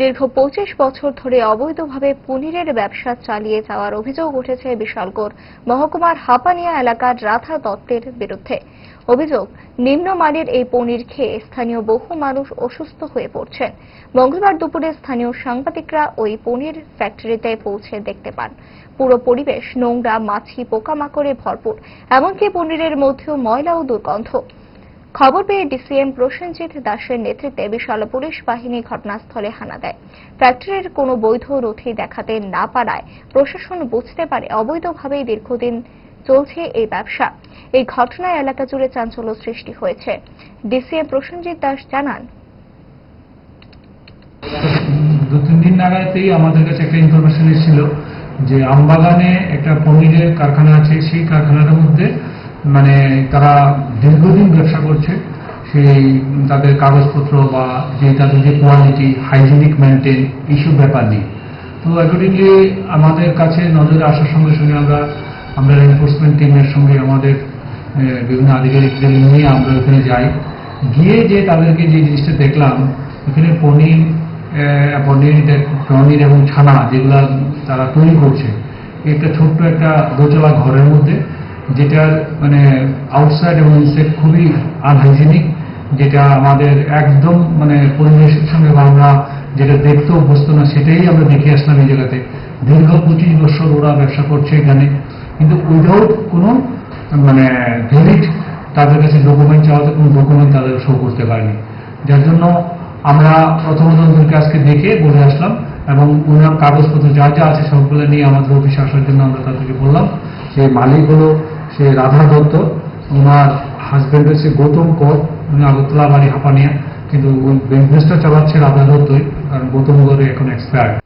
দীর্ঘ পঁচিশ বছর ধরে অবৈধভাবে পনিরের ব্যবসা চালিয়ে যাওয়ার অভিযোগ উঠেছে বিশালগড় মহকুমার হাপানিয়া এলাকার রাধা দত্তের বিরুদ্ধে। অভিযোগ, নিম্নমানের এই পনির খেয়ে স্থানীয় বহু মানুষ অসুস্থ হয়ে পড়ছেন। মঙ্গলবার দুপুরে স্থানীয় সাংবাদিকরা ওই পনির ফ্যাক্টরিতে পৌঁছে দেখতে পান। পুরো পরিবেশ নোংরা, মাছি, পোকামাকড়ে ভরপুর, এমনকি পনিরের মধ্যেও ময়লা ও দুর্গন্ধ। খবর পেয়ে ডিসিএম প্রসেনজিৎ দাসের নেতৃত্বে বিশাল পুলিশ বাহিনী ঘটনাস্থলে হানা দেয়। ফ্যাক্টরির কোনো বৈধ নথি দেখাতে না পারায় প্রশাসন বুঝতে পারে অবৈধভাবেই দীর্ঘদিন চলছে এই ব্যবসা। এই ঘটনায় এলাকা জুড়ে চাঞ্চল্য সৃষ্টি হয়েছে। ডিসিএম প্রসেনজিৎ দাস জানান, দু তিন দিন নাগাদই আমাদের কাছে একটা ইনফরমেশন এসেছিল যে আমবাগানে একটা পনিরের কারখানা আছে। সেই কারখানাটার মধ্যে মানে তারা দীর্ঘদিন ব্যবসা করছে। সেই তাদের কাগজপত্র বা যে তাদের যে কোয়ালিটি হাইজিনিক মেনটেন এইসব ব্যাপার নিয়ে। তো অ্যাকর্ডিংলি আমাদের কাছে নজরে আসার সঙ্গে সঙ্গে আমরা আমরা এনফোর্সমেন্ট টিমের সঙ্গে আমাদের বিভিন্ন আধিকারিকদের নিয়ে আমরা ওখানে যাই। গিয়ে যে তাদেরকে যে জিনিসটা দেখলাম, এখানে পনির পনির পনির এবং ছানা যেগুলা তারা তৈরি করছে, একটা ছোট্ট একটা দোতলা ঘরের মধ্যে যেটার মানে আউটসাইড এবং ইনসাইড খুবই আনহাইজেনিক যেটা আমাদের একদম মানে পরিবেশের সঙ্গে আমরা যেটা দেখতে অভ্যস্ত না, সেটাই আমরা দেখে আসলাম এই জায়গাতে। দীর্ঘ পঁচিশ বছর ওরা ব্যবসা করছে এখানে। কিন্তু উইদাউট কোনো মানে ভ্যালিড তাদের কাছে ডকুমেন্ট চাওয়াতে কোনো ডকুমেন্ট তাদের শো করতে পারেনি। যার জন্য আমরা প্রথমত ওদেরকে আজকে দেখে বলে আসলাম এবং ওনার কাগজপত্র যা যা আছে সবগুলো নিয়ে আমাদের অফিসে আসার জন্য আমরা তাদেরকে বললাম। সে মালিক হলো সে রাধা দত্ত, ওনার হাজব্যান্ড হচ্ছে গৌতম কর, উনি আগরতলা বাড়ি হাঁপানিয়া, কিন্তু বিজনেসটা চালাচ্ছে রাধা দত্তই, কারণ গৌতম গড়ে এখন এক্সপায়ার্ড